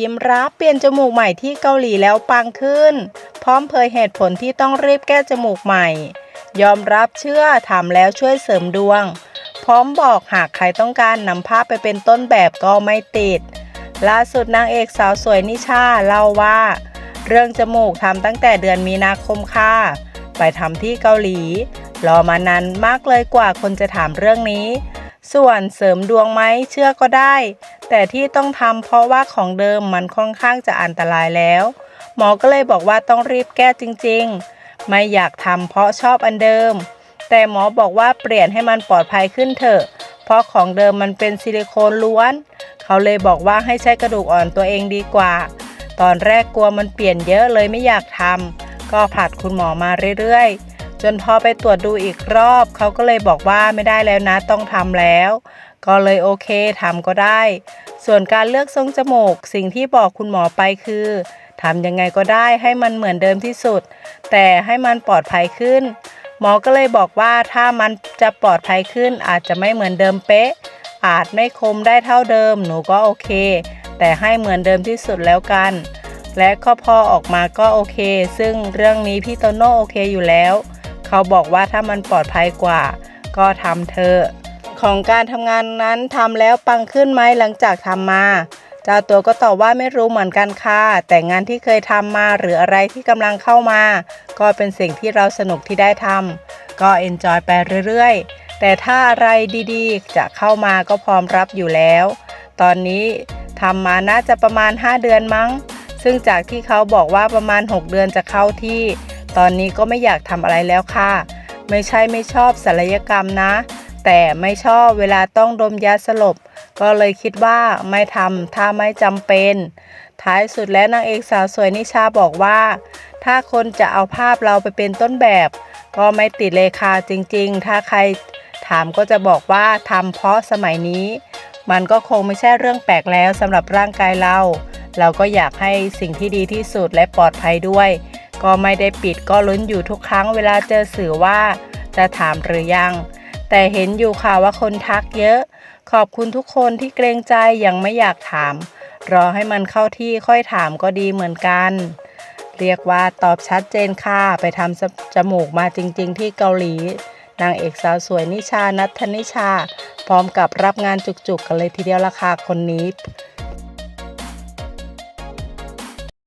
ยิ้มรับเปลี่ยนจมูกใหม่ที่เกาหลีแล้วปังขึ้น พร้อมเผยเหตุผลที่ต้องรีบแก้จมูกใหม่ ยอมรับเชื่อทำแล้วช่วยเสริมดวง พร้อมบอกหากใครต้องการนำภาพไปเป็นต้นแบบก็ไม่ติด ล่าสุดนางเอกสาวสวยนิชาเล่าว่า เรื่องจมูกทำตั้งแต่เดือนมีนาคมค่ะ ไปทำที่เกาหลี รอมานานมากเลยกว่าคนจะถามเรื่องนี้ ส่วนเสริมดวงไหมเชื่อก็ได้ แต่ที่ต้องทำเพราะว่าของเดิมมันค่อนข้างจะอันตรายแล้ว หมอก็เลยบอกว่าต้องรีบแก้จริงๆ ไม่อยากทำเพราะชอบอันเดิม แต่หมอบอกว่าเปลี่ยนให้มันปลอดภัยขึ้นเถอะ เพราะของเดิมมันเป็นซิลิโคนล้วน เขาเลยบอกว่าให้ใช้กระดูกอ่อนตัวเองดีกว่า ตอนแรกกลัวมันเปลี่ยนเยอะเลยไม่อยากทำก็ผลัดคุณหมอมาเรื่อยๆ จนพอไปตรวจดูอีกรอบ เขาก็เลยบอกว่าไม่ได้แล้วนะต้องทำแล้ว ก็เลยโอเคทำก็ได้ ส่วนการเลือกทรงจมูก สิ่งที่บอกคุณหมอไปคือทำยังไงก็ได้ให้มันเหมือนเดิมที่สุด แต่ให้มันปลอดภัยขึ้น หมอก็เลยบอกว่าถ้ามันจะปลอดภัยขึ้น อาจจะไม่เหมือนเดิมเป๊ะ อาจไม่คมได้เท่าเดิม หนูก็โอเค แต่ให้เหมือนเดิมที่สุดแล้วกัน และก็พอออกมาก็โอเค ซึ่งเรื่องนี้พี่โตโน่โอเคอยู่แล้ว เขาบอกว่าถ้ามันปลอดภัยกว่า ก็ทำเถอะของการทำงานนั้นทำแล้วปังขึ้นไหมหลังจากทำมาเจ้าตัวก็ตอบว่าไม่รู้เหมือนกันค่ะ แต่งานที่เคยทำมาหรืออะไรที่กำลังเข้ามา ก็เป็นสิ่งที่เราสนุกที่ได้ทำก็เอนจอยไปเรื่อยๆ แต่ถ้าอะไรดีๆ จะเข้ามาก็พร้อมรับอยู่แล้ว ตอนนี้ทำมาน่าจะประมาณ 5 เดือนมั้ง ซึ่งจากที่เขาบอกว่าประมาณ 6 เดือนจะเข้าที่ ตอนนี้ก็ไม่อยากทำอะไรแล้วค่ะ ไม่ใช่ไม่ชอบศัลยกรรมนะ แต่ไม่ชอบเวลาต้องดมยาสลบ ก็เลยคิดว่าไม่ทำถ้าไม่จำเป็น ท้ายสุดแล้วนางเอกสาวสวยนิชาบอกว่า ถ้าคนจะเอาภาพเราไปเป็นต้นแบบ ก็ไม่ติดเลยค่ะจริง ๆ ถ้าใครถามก็จะบอกว่าทำเพราะสมัยนี้ มันก็คงไม่ใช่เรื่องแปลกแล้วสำหรับร่างกายเรา เราก็อยากให้สิ่งที่ดีที่สุดและปลอดภัยด้วย ก็ไม่ได้ปิดก็ลุ้นอยู่ทุกครั้งเวลาเจอสื่อว่าจะถามหรือยัง แต่เห็นอยู่ค่ะว่าคนทักเยอะ ขอบคุณทุกคนที่เกรงใจยังไม่อยากถาม รอให้มันเข้าที่ค่อยถามก็ดีเหมือนกัน เรียกว่าตอบชัดเจนค่ะ ไปทำจมูกมาจริง ๆ ที่เกาหลี นางเอกสาวสวยนิชานัทธนิชา พร้อมกับรับงานจุกๆกันเลยทีเดียวละค่ะคนนี้